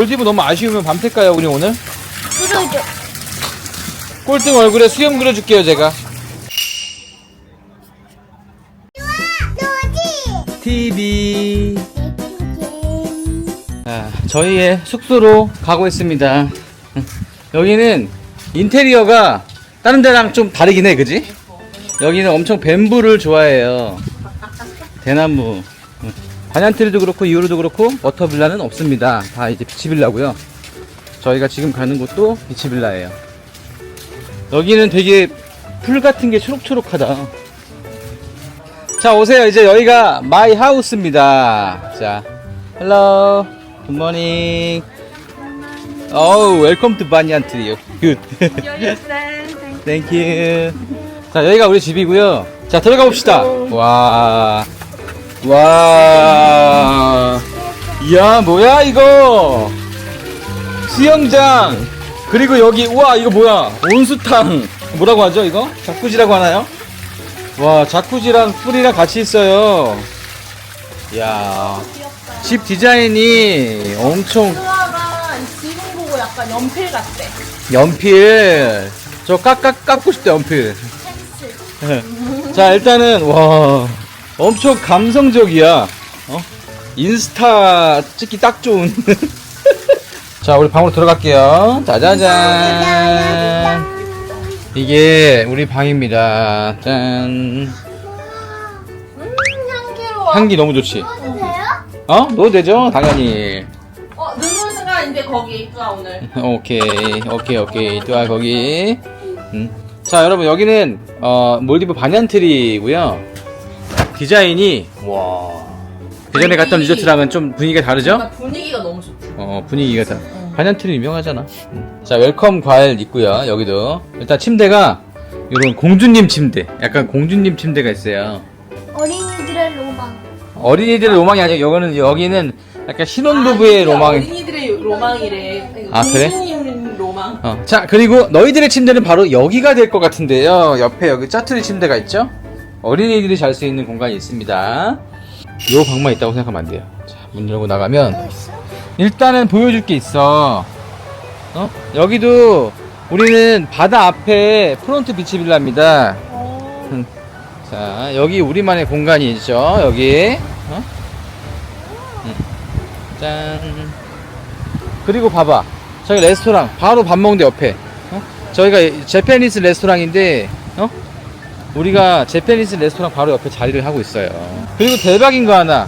몰디브 너무 아쉬우면 밤샐까요 우리 오늘? 그러죠. 꼴등 얼굴에 수염 그려줄게요 제가 노지. TV 아, 저희의 숙소로 가고 있습니다 여기는 인테리어가 다른 데랑 좀 다르긴 해 그지? 여기는 엄청 뱀부를 좋아해요 대나무 반얀트리도 그렇고 이오르도 그렇고 워터빌라는 없습니다. 다 이제 비치빌라고요. 저희가 지금 가는 곳도 비치빌라예요. 여기는 되게 풀 같은 게 초록초록하다. 자 오세요. 이제 여기가 마이 하우스입니다. 자 헬로 굿모닝. 어우 웰컴 투 바니안트리 굿. 땡큐 자 여기가 우리 집이고요. 자 들어가 봅시다. 와 와. 이야, 뭐야, 이거? 수영장. 그리고 여기, 우와, 이거 뭐야? 온수탕. 뭐라고 하죠, 이거? 자쿠지라고 하나요? 와, 자쿠지랑 풀이랑 같이 있어요. 이야. 집 디자인이 엄청 지금 보고 약간 연필 같대. 연필. 저 깎 깎 깎고 싶다, 연필. 자, 일단은, 와. 엄청 감성적이야. 어? 인스타 찍기 딱 좋은. 자, 우리 방으로 들어갈게요. 짜자잔. 이게 우리 방입니다. 짠. 음, 향기로워. 향기 너무 좋지? 넣어도 돼요? 어? 넣어도 되죠? 당연히. 어, 눈물 순간 이제 거기 수아 오늘. 오케이, 오케이, 오케이. 또아 거기. 음. 자, 여러분 여기는 어, 몰디브 반얀트리고요. 디자인이 와. 예전에 갔던 리조트랑은 좀 분위기가 다르죠? 분위기가 너무 좋다. 어, 분위기가 다. 반얀트리 유명하잖아. 음. 자, 웰컴 과일 있고요. 여기도 일단 침대가 이런 공주님 침대. 약간 공주님 침대가 있어요. 어린이들의 로망. 어린이들의 로망이 아니고 여기는 여기는 약간 신혼부부의 아, 로망이. 어린이들의 로망이래. 아, 그래? 공주님 로망. 어, 자 그리고 너희들의 침대는 바로 여기가 될 것 같은데요 옆에 여기 짜투리 침대가 있죠 어린이들이 잘 수 있는 공간이 있습니다. 요 방만 있다고 생각하면 안 돼요. 자 문 열고 나가면 일단은 보여줄 게 있어. 어? 여기도 우리는 바다 앞에 프론트 비치 빌라입니다. 음, 자 여기 우리만의 공간이 있죠 여기. 어? 음, 짠. 그리고 봐봐. 저기 레스토랑 바로 밥 먹는 데 옆에. 어? 저희가 제페니스 레스토랑인데 어? 우리가 제페니스 레스토랑 바로 옆에 자리를 하고 있어요. 그리고 대박인 거 하나.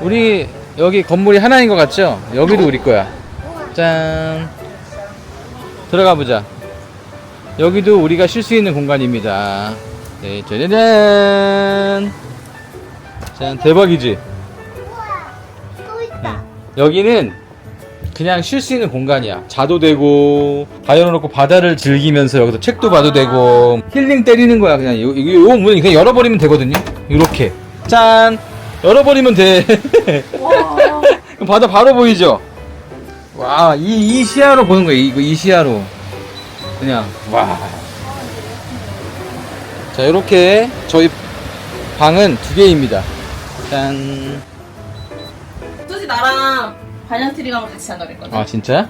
우리 여기 건물이 하나인 것 같죠? 여기도 우리 거야. 짠. 들어가 보자. 여기도 우리가 쉴 수 있는 공간입니다. 네, 짜자잔. 짠 대박이지? 또 있다. 여기는 그냥 쉴 수 있는 공간이야. 자도 되고, 가열어놓고 바다를 즐기면서 여기서 책도 봐도 되고, 힐링 때리는 거야. 그냥 요, 요, 요 문을 그냥 열어버리면 되거든요. 이렇게. 짠! 열어버리면 돼. 그럼 바다 바로 보이죠? 와, 이, 이 시야로 보는 거야. 이거 이 시야로. 그냥, 와. 자, 이렇게 저희 방은 두 개입니다. 짠. 수지 나랑 반얀트리 가면 같이 잔다 그랬거든. 아, 진짜?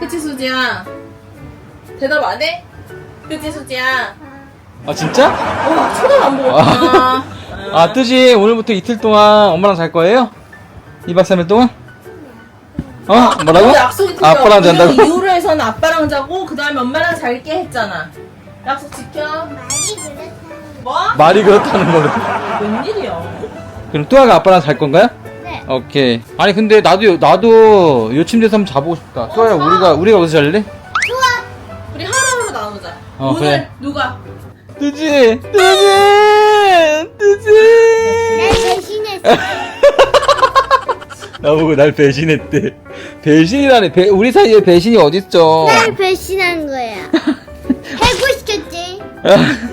그치 수지야? 대답 안 해? 그치 수지야? 아, 진짜? 어, 쳐다도 안 보고. 아, 아, 뜨지. 오늘부터 이틀 동안 엄마랑 잘 거예요? 2박 3일 동안? 어? 뭐라고? 근데 약속이 틀려. 아빠랑 잔다고? 우리는 이후로에서는 아빠랑 자고 그 다음에 엄마랑 잘게 했잖아. 약속 지켜. 많이 그랬어. 뭐? 말이 그렇다는 거를. 웬일이야? 그럼 뚜아가 아빠랑 잘 건가요? 네. 오케이. 아니, 근데 나도, 나도 요 침대에서 한번 자보고 싶다. 뚜아야, 자. 우리가, 우리가 어디서 잘래? 우리 하루하루 나누자. 어, 오늘 그래. 누가? 뜨지! 뜨지! 뜨지! 날 배신했어. 나보고 날 배신했대. 배신이라네. 배, 우리 사이에 배신이 어딨어. 날 배신한 거야. 해고시켰지.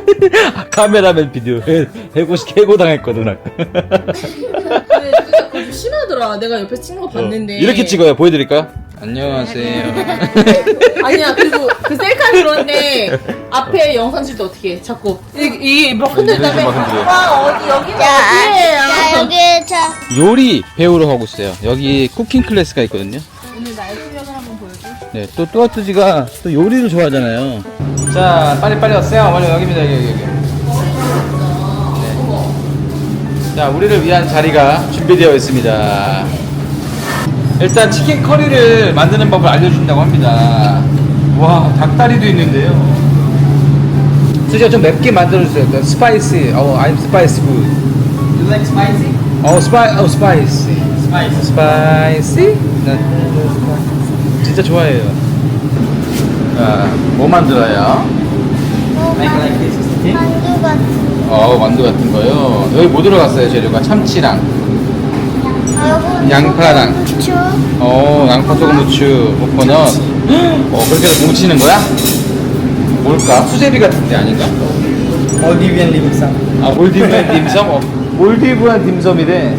카메라맨 비디오 해, 해고시 해고 당했거든 아까. 근데 진짜 그거 좀 심하더라. 내가 옆에 찍는 거 봤는데. 어, 이렇게 찍어요. 보여드릴까요? 안녕하세요. 아니야 그리고 그 셀카는 그런데 앞에 영상 찍을 때 어떻게 해? 자꾸 이막 흔들 다음에 막 흔들어요. 와 어디 여기가 자, 어디예요? 자 여기 자 요리 배우러 가고 있어요. 여기 쿠킹 클래스가 있거든요. 네, 또 뚜아뚜지가 또 요리를 좋아하잖아요. 자, 빨리 빨리 왔어요. 빨리 여기입니다, 여기 여기. 네. 자, 우리를 위한 자리가 준비되어 있습니다. 일단 치킨 커리를 만드는 법을 알려준다고 합니다. 와, 닭다리도 있는데요. 수지가 좀 맵게 만들어주세요. 그 스파이시. 어, I'm spicy good. You like spicy? 어, 스파이, 어, 스파이시. Spicy. 스파이시? 네. 진짜 좋아해요. 자, 뭐 만들어요? 어? 만두 같은. 어, 만두 같은 거요. 여기 뭐 들어갔어요, 재료가? 참치랑, 아, 양파랑. 부추. 어, 양파 소금 후추, 코코넛. 어, 그렇게 해서 뭉치는 거야? 뭘까? 수제비 같은 데 아닌가? Maldivian lim sum. 아, 몰디브한 딤섬? 어, 몰디브한 딤섬이래.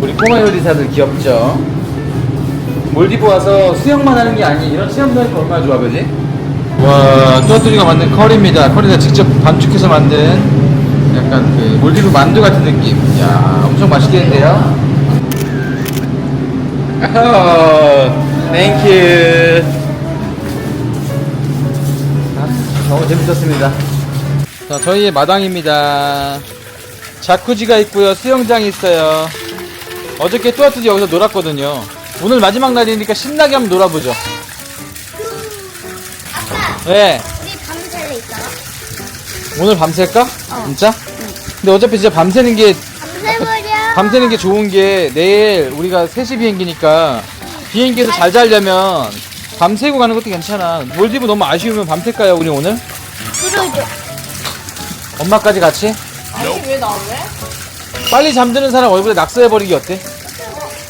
우리 꼬마 요리사들 귀엽죠? 몰디브 와서 수영만 하는 게 아니 이런 체험도 하니까 얼마나 좋아, 그지? 와, 뚜아뚜리가 만든 커리입니다. 커리가 직접 반죽해서 만든 약간 그 몰디브 만두 같은 느낌. 야, 엄청 맛있겠는데요? 어, 땡큐. 아, 너무 재밌었습니다. 자, 저희의 마당입니다. 자쿠지가 있고요. 수영장이 있어요. 어저께 뚜아뚜지 여기서 놀았거든요. 오늘 마지막 날이니까 신나게 한번 놀아보죠. 아빠, 네. 우리 밤새려 있다가. 오늘 밤샐까? 진짜? 근데 어차피 진짜 밤새는 게 밤새버려. 밤새는 게 좋은 게 내일 우리가 3시 비행기니까 비행기에서 잘 자려면 밤새고 가는 것도 괜찮아. 몰디브 너무 아쉬우면 밤샐까요, 우리 오늘? 그러죠. 엄마까지 같이? 아니 왜나 왜? 빨리 잠드는 사람 얼굴에 낙서해버리기 어때?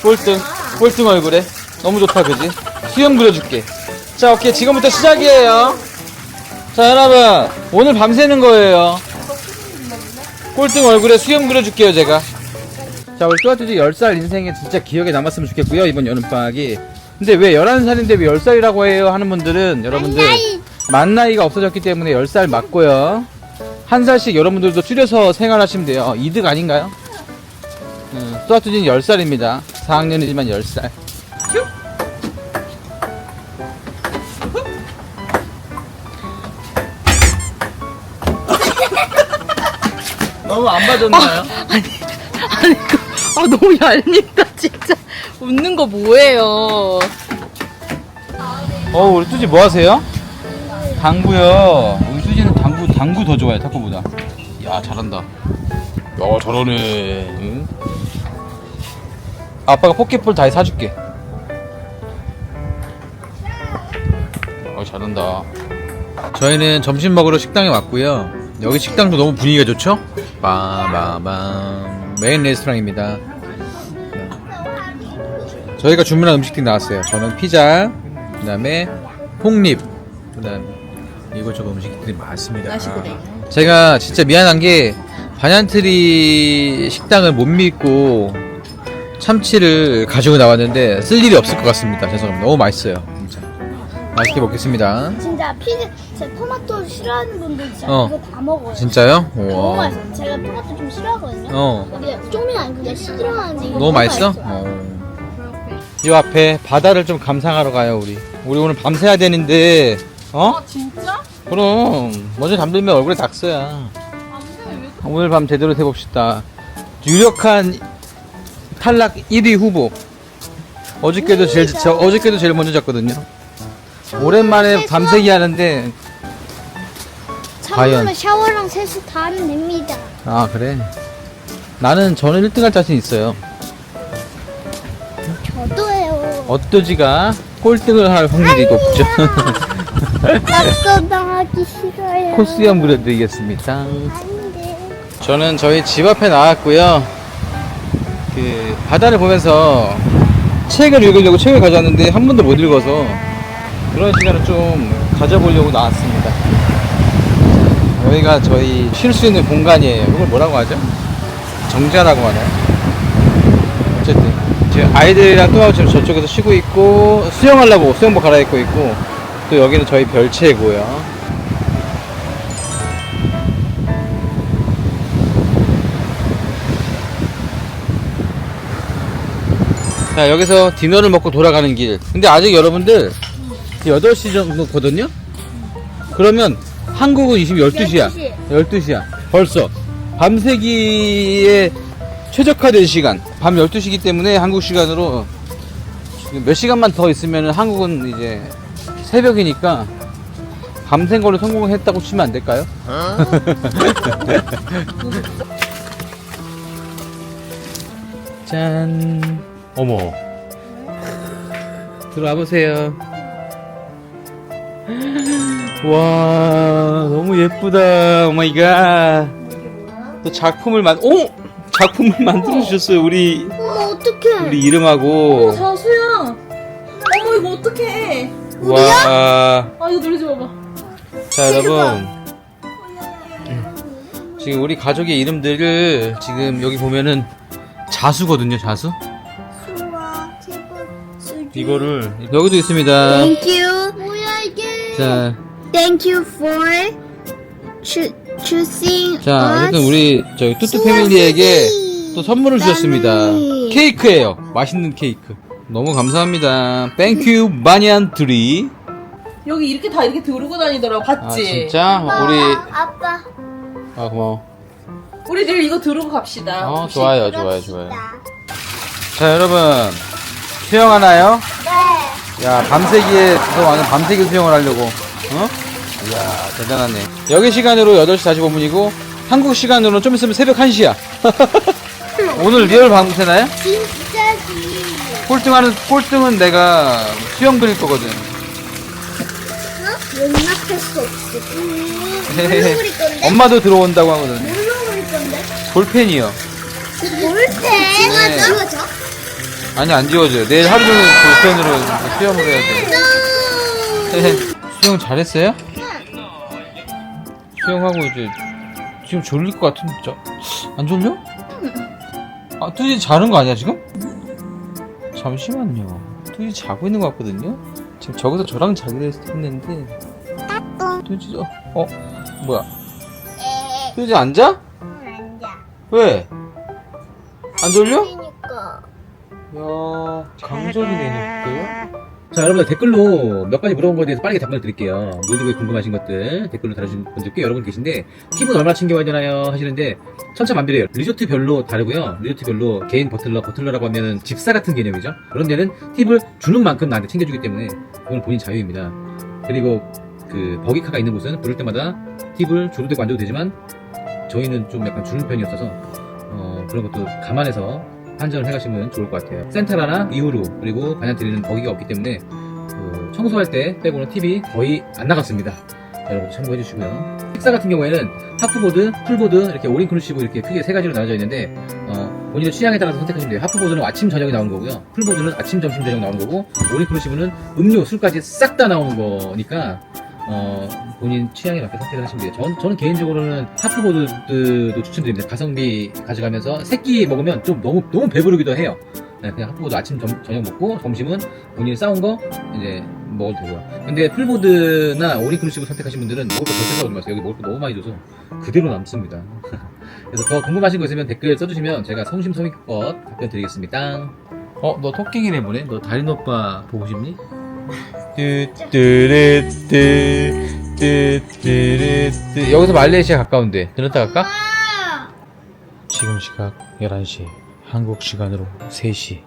꼴등. 꼴등 얼굴에. 너무 좋다, 그지? 수염 그려줄게. 자, 오케이. 지금부터 시작이에요. 자, 여러분. 오늘 밤새는 거예요. 꼴등 얼굴에 수염 그려줄게요, 제가. 자, 우리 뚜아뚜지 10살 인생에 진짜 기억에 남았으면 좋겠고요, 이번 여름방학이. 근데 왜 11살인데 왜 10살이라고 해요? 하는 분들은 여러분들. 만 나이가 없어졌기 때문에 10살 맞고요. 한 살씩 여러분들도 줄여서 생활하시면 돼요. 어, 이득 아닌가요? 음, 뚜아뚜지는 10살입니다. 4학년이지만 10살. 너무 안 봐줬나요? 아니 그, 아 너무 얄밉다 진짜. 웃는 거 뭐예요? 어, 우리 뚜지 뭐 하세요? 당구요. 우리 뚜지는 당구, 당구 더 좋아해, 탁구보다. 야, 잘한다. 야, 잘하네. 응? 아빠가 포켓볼 다해 사줄게. 어, 잘한다. 저희는 점심 먹으러 식당에 왔고요. 여기 식당도 너무 분위기가 좋죠? 빠바밤. 메인 레스토랑입니다. 저희가 주문한 음식들이 나왔어요. 저는 피자, 그 다음에 폭립, 그 다음에 이것저것 음식들이 많습니다. 제가 진짜 미안한 게 반얀트리 식당을 못 믿고 참치를 가지고 나왔는데 쓸 일이 없을 것 같습니다. 죄송합니다. 너무 맛있어요. 진짜. 맛있게 먹겠습니다. 진짜 피자, 제 토마토 싫어하는 분들 진짜 어. 이거 다 먹어요. 진짜요? 너무 우와. 맛있어. 제가 토마토 좀 싫어하거든요. 어. 근데 좀이 아니고 그냥 싫어하는데 이거 너무 맛있어? 맛있어요. 어. 이 앞에 바다를 좀 감상하러 가요, 우리. 우리 오늘 밤새야 되는데, 어? 아 진짜? 그럼 먼저 잠들면 얼굴에 낙서야. 오늘 밤 제대로 해봅시다. 유력한 탈락 1위 후보. 어저께도 제일 저 어저께도 제일 먼저 잤거든요. 오랜만에 밤새기 하는데 과연. 샤워랑 세수 다 하면 됩니다. 아 그래. 나는 저는 1등할 자신 있어요. 저도 해요. 어떠지가 꼴등을 할 확률이 높죠. 낙서 당하기 싫어요. 코스염 그려드리겠습니다. 안돼. 저는 저희 집 앞에 나왔고요. 그 바다를 보면서 책을 읽으려고 책을 가져왔는데 한 번도 못 읽어서 그런 시간을 좀 가져보려고 나왔습니다. 여기가 저희 쉴 수 있는 공간이에요. 이걸 뭐라고 하죠? 정자라고 하나요? 어쨌든 지금 아이들이랑 또 지금 저쪽에서 쉬고 있고 수영하려고 수영복 갈아입고 있고 또 여기는 저희 별채고요. 자, 여기서 디너를 먹고 돌아가는 길. 근데 아직 여러분들 8시 정도거든요? 그러면 한국은 지금 12시야. 12시야. 벌써. 밤새기에 최적화된 시간. 밤 12시기 때문에 한국 시간으로 지금 몇 시간만 더 있으면 한국은 이제 새벽이니까 밤샌 걸로 성공했다고 치면 안 될까요? 짠. 어머. 들어와 보세요. 와, 너무 예쁘다. 오 마이 갓. 또 작품을 만, 오! 작품을 만들어 주셨어요. 우리 어머 어떡해. 우리 이름하고. 자수야. 어머 이거 어떡해. 와. 아 이거 누르지 마봐. 자, 여러분. 지금 우리 가족의 이름들을 지금 여기 보면은 자수거든요, 자수. 이거를 여기도 있습니다. Thank you. 뭐야 이게? 자, Thank you for choo- choosing 자, us. 어쨌든 우리 저희 뚜뚜 패밀리에게 또 선물을 주셨습니다. 케이크예요. 맛있는 케이크. 너무 감사합니다. 땡큐 마니안 트리. 여기 이렇게 다 이렇게 들고 다니더라고. 아 봤지? 진짜 우리 아빠. 아 고마워. 우리 내일 이거 들고 갑시다. 어 좋아요 좋아요 좋아요. 자 여러분 수영하나요? 네. 야 밤새기에 더 많은 밤새기 수영을 하려고 어? 이야 대단하네 여기 시간으로 8시 45분이고 한국 시간으로는 좀 있으면 새벽 1시야 오늘 리얼 밤새나요? 진짜지. 꼴등하는 꼴등은 내가 수영 그릴 거거든 어? 용납할 수 없어. 음, 건데? 엄마도 들어온다고 하거든 건데? 볼펜이요 볼펜. 네. 지워져? 아니 안 지워져요 내일 하루 종일 볼펜으로 수영을 해야 돼 수영 잘했어요? 수영하고 이제 지금 졸릴 것 같은데 저, 안 졸려? 아 뚜지 자는 거 아니야 지금? 잠시만요 뚜지 자고 있는 것 같거든요 지금 저기서 저랑 자기로 했- 했는데 뚜지 어, 어 뭐야 뚜지 안 자? 앉아. 왜? 안 졸려? 야, 강전이 내놓을게요. 자, 여러분들 댓글로 몇 가지 물어본 거에 대해서 빠르게 답변을 드릴게요. 모두가 궁금하신 것들 댓글로 달아주신 분들 꽤 여러분 계신데, 팁은 얼마나 챙겨와야 되나요? 하시는데, 천차만별이에요. 리조트별로 다르고요. 리조트별로 개인 버틀러, 버틀러라고 하면은 집사 같은 개념이죠. 그런 데는 팁을 주는 만큼 나한테 챙겨주기 때문에, 그건 본인 자유입니다. 그리고 그 버기카가 있는 곳은 부를 때마다 팁을 줘도 되고 안 줘도 되지만, 저희는 좀 약간 주는 편이었어서, 어, 그런 것도 감안해서 판정을 해가시면 좋을 것 같아요. 센타라나 이후로 그리고 반향 드리는 버기가 없기 때문에 그 청소할 때 빼고는 팁이 거의 안 나갔습니다. 여러분 참고해 주시고요. 식사 같은 경우에는 하프보드, 풀보드 이렇게 올인클루시브 이렇게 크게 세 가지로 나눠져 있는데 어, 본인의 취향에 따라서 선택하시면 돼요. 하프보드는 아침 저녁이 나오는 거고요. 풀보드는 아침 점심 저녁 나오는 거고 올인클루시브는 음료 술까지 싹 다 나오는 거니까 어, 본인 취향에 맞게 선택을 하시면 돼요. 전, 저는 개인적으로는 하프보드도 추천드립니다. 가성비 가져가면서 새끼 먹으면 좀 너무, 너무 배부르기도 해요. 네, 그냥 하프보드 아침, 점, 저녁 먹고 점심은 본인이 싸운 거 이제 먹어도 되고요. 근데 풀보드나 오리클루시브 선택하신 분들은 먹을 거 절대 사오지 마세요. 여기 먹을 거 너무 많이 줘서 그대로 남습니다. 그래서 더 궁금하신 거 있으면 댓글 써주시면 제가 성심성의껏 답변 드리겠습니다. 어, 너 토끼기네 보네? 너 다린 오빠 보고 싶니? 뚜뚜르뚜 여기서 말레이시아 가까운데 들었다 갈까? 지금 시각 11시 한국 시간으로 3시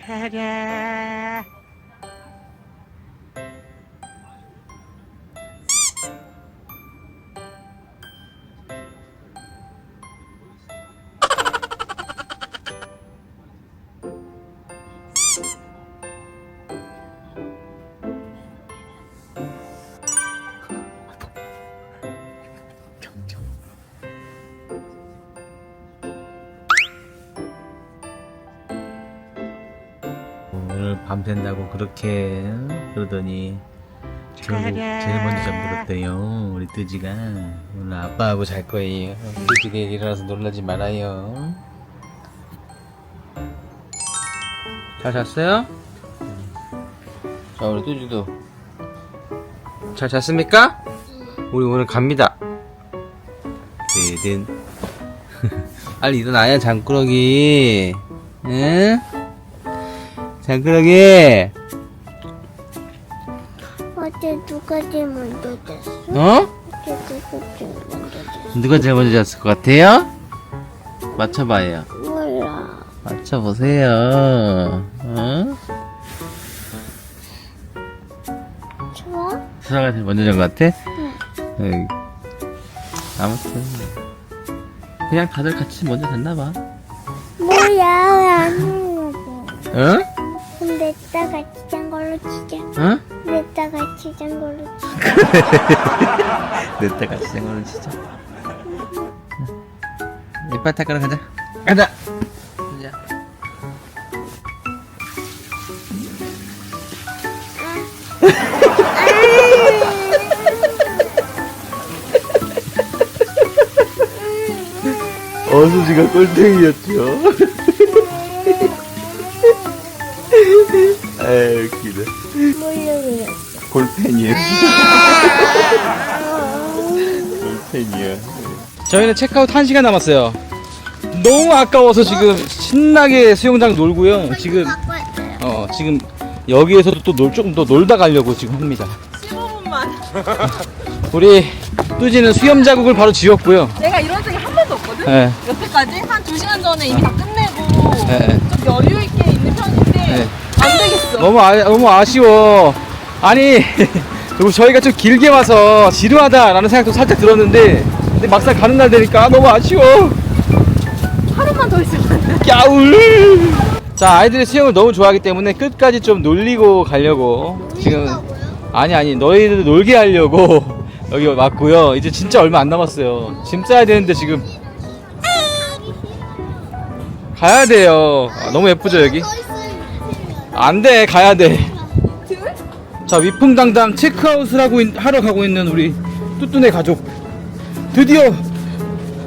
오늘 밤샌다고 그렇게 그러더니 결국 제일 먼저 잠들었대요 우리 뜨지가 오늘 아빠하고 잘 거예요 뜨지가 일어나서 놀라지 말아요 잘 잤어요? 자 우리 뜨지도 잘 잤습니까? 우리 오늘 갑니다 드든 빨리 일어나야 장꾸러기. 응? 장꾸러기. 어제 누가 제일 먼저 잤어? 어? 어제 누가 제일 먼저 잤어? 누가 제일 먼저 잤을 것 같아요? 맞춰봐요. 몰라. 맞춰보세요. 어? 좋아? 수사가 제일 먼저 잔 것 같아? 응. 아무튼. 그냥 다들 같이 먼저 잤나봐. 뭐야 왜안 울려고? 응? 응? 근데 이따 같이 잔 걸로 치자. 냈다 같이 잔 거는 진짜. 이빨 닦으러 가자. 가자! 가자. 어수지가 꼴등이었죠. 저희는 체크아웃 1시간 남았어요. 너무 아까워서 지금 신나게 수영장 놀고요. 지금. 어 지금 여기에서도 또 놀 조금 더 놀다 가려고 지금 합니다. 15분만. 우리 뚜지는 수염 자국을 바로 지웠고요. 내가 이런 적이 한 번도 없거든? 예. 여태까지 한 2시간 전에 이미 다 끝내고 예, 예. 좀 여유 있게 있는 편인데 네. 안 되겠어. 너무 아, 너무 아쉬워. 아니 그리고 저희가 좀 길게 와서 지루하다라는 생각도 살짝 들었는데 근데 막상 가는 날 되니까 아, 너무 아쉬워. 하루만 더 있으면 안 돼. 야울. 자 아이들이 수영을 너무 좋아하기 때문에 끝까지 좀 놀리고 가려고 지금 아니 아니 너희들 놀게 하려고 여기 왔고요. 이제 진짜 얼마 안 남았어요. 짐 싸야 되는데 지금 가야 돼요. 아, 너무 예쁘죠 여기? 안 돼 가야 돼 자 위풍당당 체크아웃을 하고 있- 하러 가고 있는 우리 뚜뚜네 가족 드디어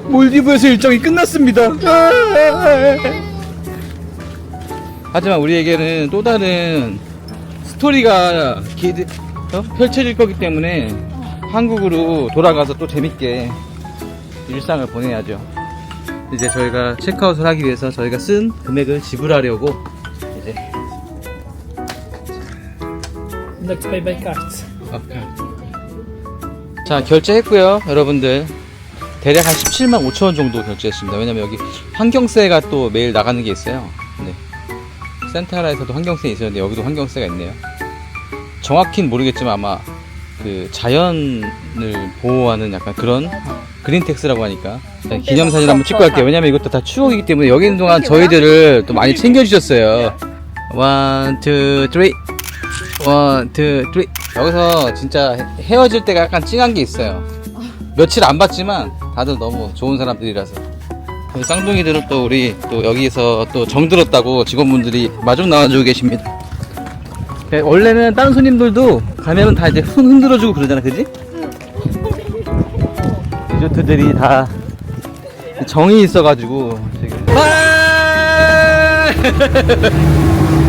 몰디브에서 일정이 끝났습니다 하지만 우리에게는 또 다른 스토리가 기대, 어? 펼쳐질 거기 때문에 한국으로 돌아가서 또 재밌게 일상을 보내야죠. 이제 저희가 체크아웃을 하기 위해서 저희가 쓴 금액을 지불하려고 이제 Let's pay by cards. 자 결제했고요 여러분들. 대략 한 17만 5천 원 정도 결제했습니다. 왜냐면 여기 환경세가 또 매일 나가는 게 있어요. 네. 센타라에서도 환경세 있었는데 여기도 환경세가 있네요. 정확히는 모르겠지만 아마 그 자연을 보호하는 약간 그런 그린텍스라고 하니까 자, 기념사진 한번 찍고 갈게요. 왜냐면 이것도 다 추억이기 때문에 여기 있는 동안 저희들을 또 많이 챙겨주셨어요. 원, 투, 쓰리 원, 투, 쓰리 여기서 진짜 헤- 헤어질 때가 약간 찡한 게 있어요. 며칠 안 봤지만 다들 너무 좋은 사람들이라서. 쌍둥이들은 또 우리 또 여기서 또 정들었다고 직원분들이 마중 나와주고 계십니다. 네, 원래는 다른 손님들도 가면은 다 이제 손 흔들어주고 그러잖아 그지? 디저트들이 다 정이 있어가지고 지금. 와!